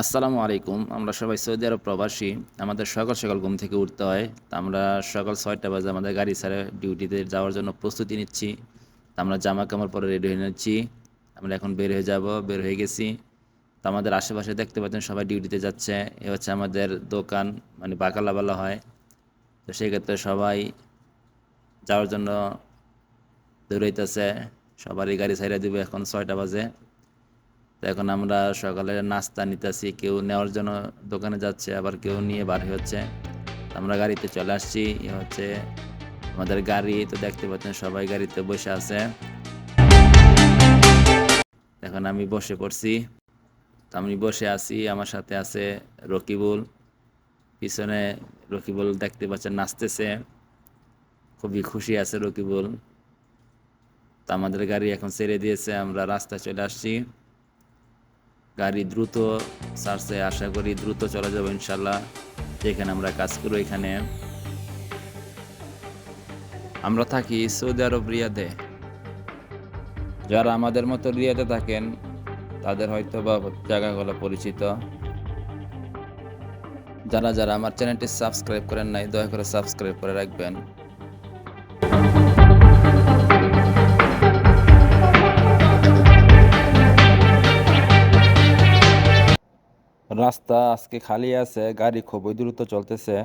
আসসালামু আলাইকুম। আমরা সবাই সৌদি আরব প্রবাসী। আমাদের সকাল সকাল ঘুম থেকে উঠতে হয়। তা আমরা সকাল ছয়টা বাজে আমাদের গাড়ি ছাড়ে ডিউটিতে যাওয়ার জন্য প্রস্তুতি নিচ্ছি। আমরা জামা কামড় পরে রেডি হয়ে নিচ্ছি। আমরা এখন বের হয়ে যাব, বের হয়ে গেছি। তো আমাদের আশেপাশে দেখতে পাচ্ছেন সবাই ডিউটিতে যাচ্ছে। এ হচ্ছে আমাদের দোকান মানে বাকালা বলা হয়। তো সেক্ষেত্রে সবাই যাওয়ার জন্য দৌড়াইতেছে। সবারই গাড়ি ছাইড়া দিবে এখন ছয়টা বাজে। তো এখন আমরা সকালে নাস্তা নিতেছি, কেউ নেওয়ার জন্য দোকানে যাচ্ছে, আবার কেউ নিয়ে বার হচ্ছে। আমরা গাড়িতে চলে আসছি হচ্ছে আমাদের গাড়ি, তো দেখতে পাচ্ছেন সবাই গাড়িতে বসে আছে। এখন আমি বসে পড়ছি। আমি বসে আছি, আমার সাথে আছে রকিবুল। পিছনে রকিবুল দেখতে পাচ্ছেন নাচতেছে। খুবই খুশি আছে রকিবুল। তো আমাদের গাড়ি এখন ছেড়ে দিয়েছে, আমরা রাস্তায় চলে আসছি। গাড়ি দ্রুত সারছে আশা করি দ্রুত চলে যাব ইনশাল্লাহ। যেখানে আমরা কাজ করি এখানে আমরা থাকি সৌদি আরব রিয়াদে। যারা আমাদের মতো রিয়াদে থাকেন, তাদের হয়তো বা জায়গাগুলো পরিচিত। যারা যারা আমার চ্যানেলটি সাবস্ক্রাইব করেন নাই, দয়া করে সাবস্ক্রাইব করে রাখবেন। রাস্তা আজকে খালি আছে গাড়ি খুবই দ্রুত চলতেছে।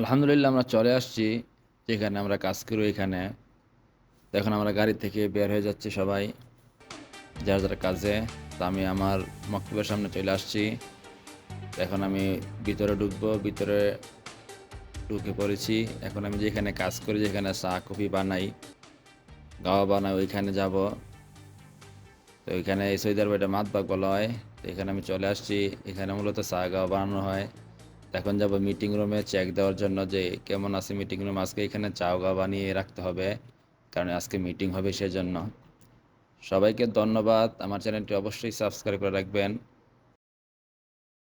আলহামদুলিল্লাহ আমরা চলে আসছি, যেখানে আমরা কাজ করি এখানে এখন আমরা গাড়ি থেকে বের হয়ে যাচ্ছি সবাই, যার যার কাজে। তা আমি আমার মক্তবের সামনে চলে আসছি। এখন আমি ভিতরে ঢুকবো, ভিতরে ঢুকে পড়েছি। এখন আমি যেখানে কাজ করি, যেখানে চা, কফি বানাই, গাওয়া বানাই, ওইখানে যাব। তো ওইখানে এই সৈদার এটা মাতবাগ বলা হয়। তো এখানে আমি চলে আসছি। এখানে মূলত চা, গাওয়া বানানো হয়। এখন যাব মিটিং রুমে চেক দেওয়ার জন্য যে কেমন আছে মিটিং রুম আজকে এখানে চাওগা বানিয়ে রাখতে হবে, কারণ আজকে মিটিং হবে সেজন্য। সবাইকে ধন্যবাদ। আমার চ্যানেলটি অবশ্যই সাবস্ক্রাইব করে রাখবেন।